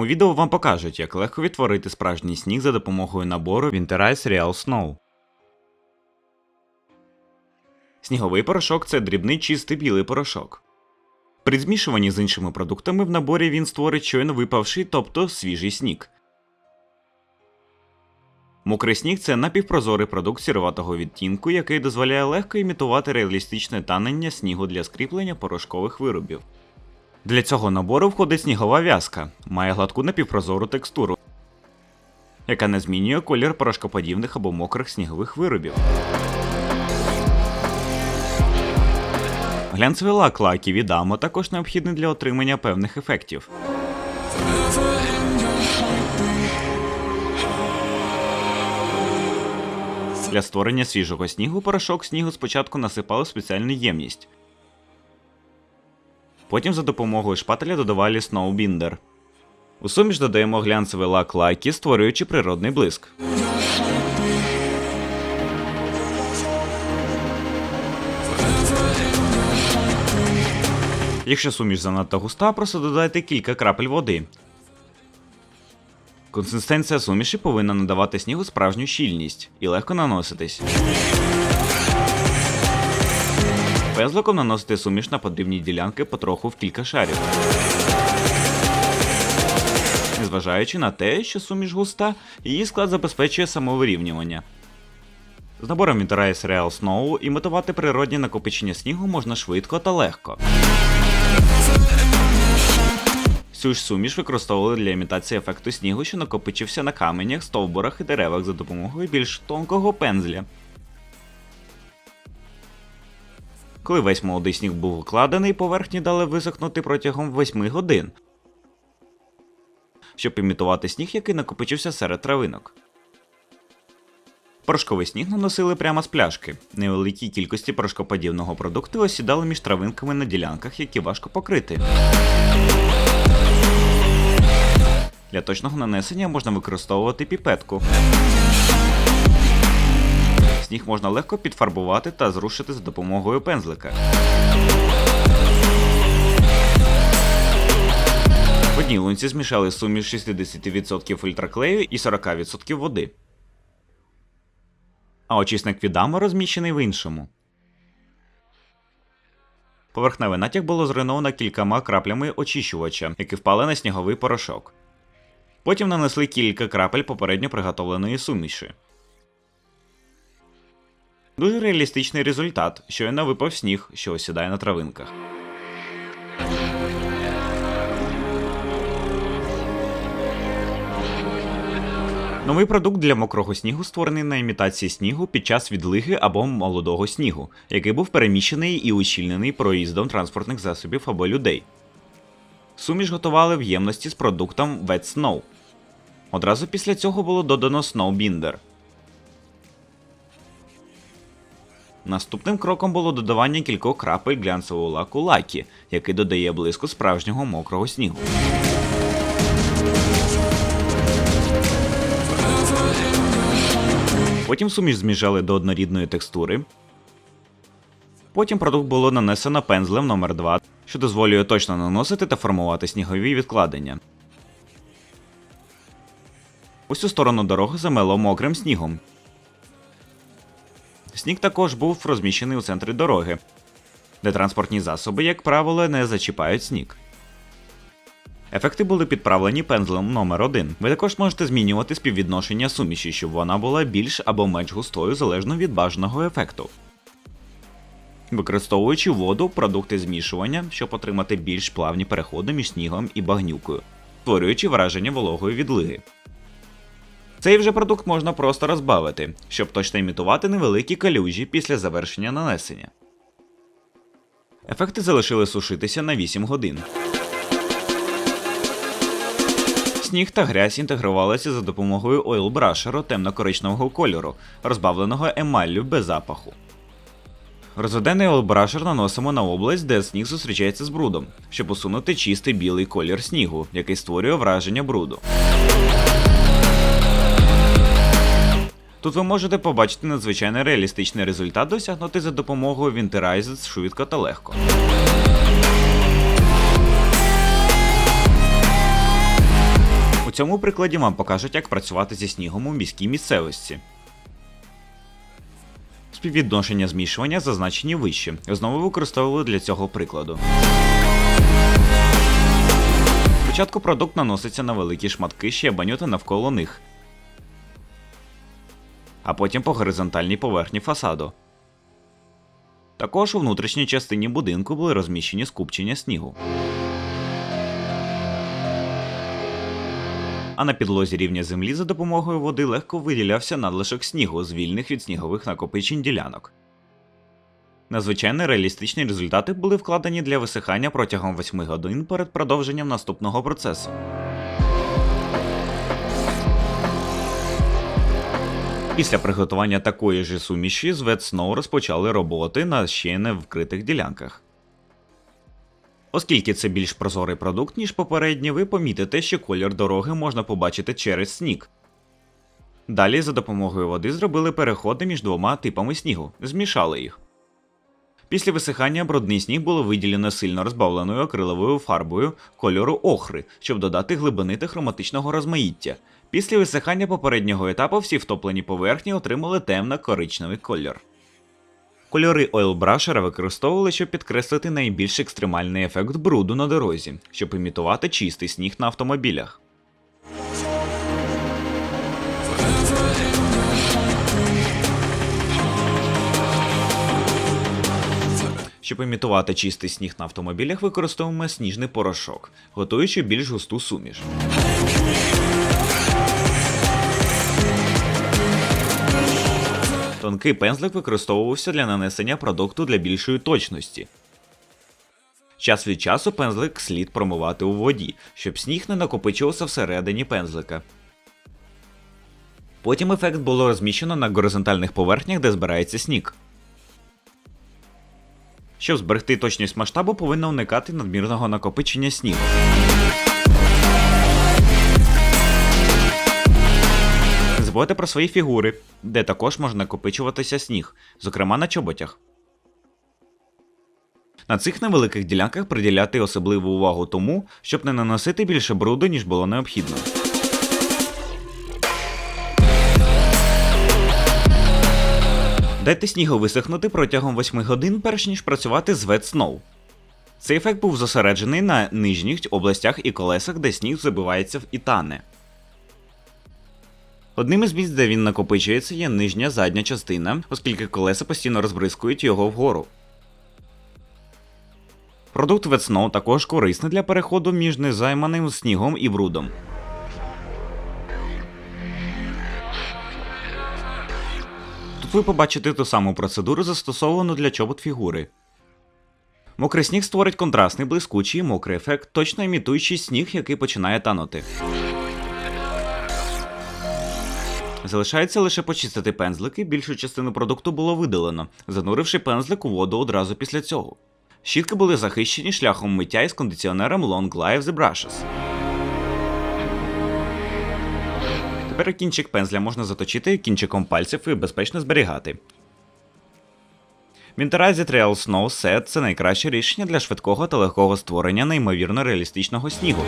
Цьому відео вам покажуть, як легко відтворити справжній сніг за допомогою набору Winterize Real Snow. Сніговий порошок це дрібний чистий білий порошок. При змішуванні з іншими продуктами в наборі він створить щойно випавший, тобто свіжий сніг. Мокрий сніг це напівпрозорий продукт сіроватого відтінку, який дозволяє легко імітувати реалістичне танення снігу для скріплення порошкових виробів. Для цього набору входить снігова в'язка, має гладку напівпрозору текстуру, яка не змінює колір порошкоподібних або мокрих снігових виробів. Глянцевий лак лакі від Amo також необхідний для отримання певних ефектів. Для створення свіжого снігу порошок снігу спочатку насипали в спеціальну ємність. Потім за допомогою шпателя додавали Snowbinder. У суміш додаємо глянцевий лак лакі, створюючи природний блиск. Якщо суміш занадто густа, просто додайте кілька крапель води. Консистенція суміші повинна надавати снігу справжню щільність і легко наноситись. Пезликом наносити суміш на подрібні ділянки потроху в кілька шарів. Незважаючи на те, що суміш густа, її склад забезпечує самовирівнювання. З набором Winterize Real Snow імітувати природні накопичення снігу можна швидко та легко. Цю ж суміш використовували для імітації ефекту снігу, що накопичився на каменях, стовбурах і деревах за допомогою більш тонкого пензля. Коли весь молодий сніг був укладений, поверхні дали висохнути протягом 8 годин, щоб імітувати сніг, який накопичився серед травинок. Порошковий сніг наносили прямо з пляшки. Невеликій кількості порошкоподібного продукту осідали між травинками на ділянках, які важко покрити. Для точного нанесення можна використовувати піпетку. Сніг можна легко підфарбувати та зрушити за допомогою пензлика. В одній лунці змішали суміш 60% фільтраклею і 40% води. А очисник від розміщений в іншому. Поверхневий натяг було зруйновано кількома краплями очищувача, які впали на сніговий порошок. Потім нанесли кілька крапель попередньо приготовленої суміші. Дуже реалістичний результат, щойно випав сніг, що осідає на травинках. Новий продукт для мокрого снігу створений на імітації снігу під час відлиги або молодого снігу, який був переміщений і ущільнений проїздом транспортних засобів або людей. Суміш готували в ємності з продуктом Wet Snow. Одразу після цього було додано Snowbinder. Наступним кроком було додавання кількох крапель глянцевого лаку лакі, який додає блиску справжнього мокрого снігу. Потім суміш зміжали до однорідної текстури. Потім продукт було нанесено пензлем номер 2 що дозволює точно наносити та формувати снігові відкладення. Усю сторону дороги замело мокрим снігом. Сніг також був розміщений у центрі дороги, де транспортні засоби, як правило, не зачіпають сніг. Ефекти були підправлені пензлем номер 1 Ви також можете змінювати співвідношення суміші, щоб вона була більш або менш густою залежно від бажаного ефекту. Використовуючи воду, продукти змішування, щоб отримати більш плавні переходи між снігом і багнюкою, створюючи враження вологої відлиги. Цей вже продукт можна просто розбавити, щоб точно імітувати невеликі калюжі після завершення нанесення. Ефекти залишили сушитися на 8 годин. Сніг та грязь інтегрувалися за допомогою ойл-брашеру темно-коричневого кольору, розбавленого емаллю без запаху. Розведений ойл-брашер наносимо на область, де сніг зустрічається з брудом, щоб усунути чистий білий колір снігу, який створює враження бруду. Тут ви можете побачити надзвичайно реалістичний результат досягнути за допомогою Winterize швидко та легко. У цьому прикладі вам покажуть, як працювати зі снігом у міській місцевості. Співвідношення змішування зазначені вище. Знову використовували для цього прикладу. Спочатку продукт наноситься на великі шматки щебеню та навколо них, а потім по горизонтальній поверхні фасаду. Також у внутрішній частині будинку були розміщені скупчення снігу. А на підлозі рівня землі за допомогою води легко виділявся надлишок снігу, звільних від снігових накопичень ділянок. Надзвичайно реалістичні результати були вкладені для висихання протягом 8 годин перед продовженням наступного процесу. Після приготування такої ж суміші з Wet розпочали роботи на ще не вкритих ділянках. Оскільки це більш прозорий продукт, ніж попередній, ви помітите, що колір дороги можна побачити через сніг. Далі за допомогою води зробили переходи між двома типами снігу, змішали їх. Після висихання брудний сніг було виділено сильно розбавленою акриловою фарбою кольору охри, щоб додати глибини та хроматичного розмаїття. Після висихання попереднього етапу всі втоплені поверхні отримали темно-коричневий колір. Кольори ойлбрашера використовували, щоб підкреслити найбільш екстремальний ефект бруду на дорозі, щоб імітувати чистий сніг на автомобілях. Щоб імітувати чистий сніг на автомобілях, використовуємо сніжний порошок, готуючи більш густу суміш. Тонкий пензлик використовувався для нанесення продукту для більшої точності. Час від часу пензлик слід промивати у воді, щоб сніг не накопичувався всередині пензлика. Потім ефект було розміщено на горизонтальних поверхнях, де збирається сніг. Щоб зберегти точність масштабу, повинно уникати надмірного накопичення снігу. Забувайте про свої фігури, де також може накопичуватися сніг, зокрема на чоботях. На цих невеликих ділянках приділяти особливу увагу тому, щоб не наносити більше бруду, ніж було необхідно. Дайте снігу висохнути протягом 8 годин, перш ніж працювати з Wet Snow. Цей ефект був зосереджений на нижніх областях і колесах, де сніг забивається в і тане. Одним із місць, де він накопичується, є нижня задня частина, оскільки колеса постійно розбризкують його вгору. Продукт Wet також корисний для переходу між незайманим снігом і брудом. Тут ви побачите ту саму процедуру, застосовану для чобот фігури. Мокрий сніг створить контрастний блискучий і мокрий ефект, точно імітуючи сніг, який починає танути. Залишається лише почистити пензлики, більшу частину продукту було видалено, зануривши пензлик у воду одразу після цього. Щітки були захищені шляхом миття із кондиціонером Long Live The Brushes. Тепер кінчик пензля можна заточити кінчиком пальців і безпечно зберігати. Мінтерайзі Trail Snow Set – це найкраще рішення для швидкого та легкого створення неймовірно реалістичного снігу.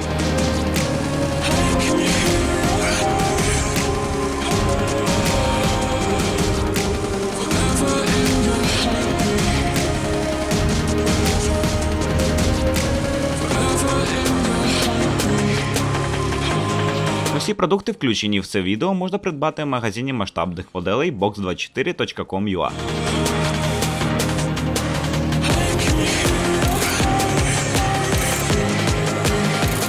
Усі продукти, включені в це відео, можна придбати в магазині масштабних моделей box24.com.ua.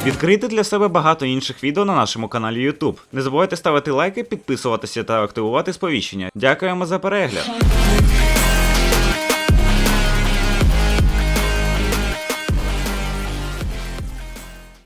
Відкрийте для себе багато інших відео на нашому каналі YouTube. Не забувайте ставити лайки, підписуватися та активувати сповіщення. Дякуємо за перегляд!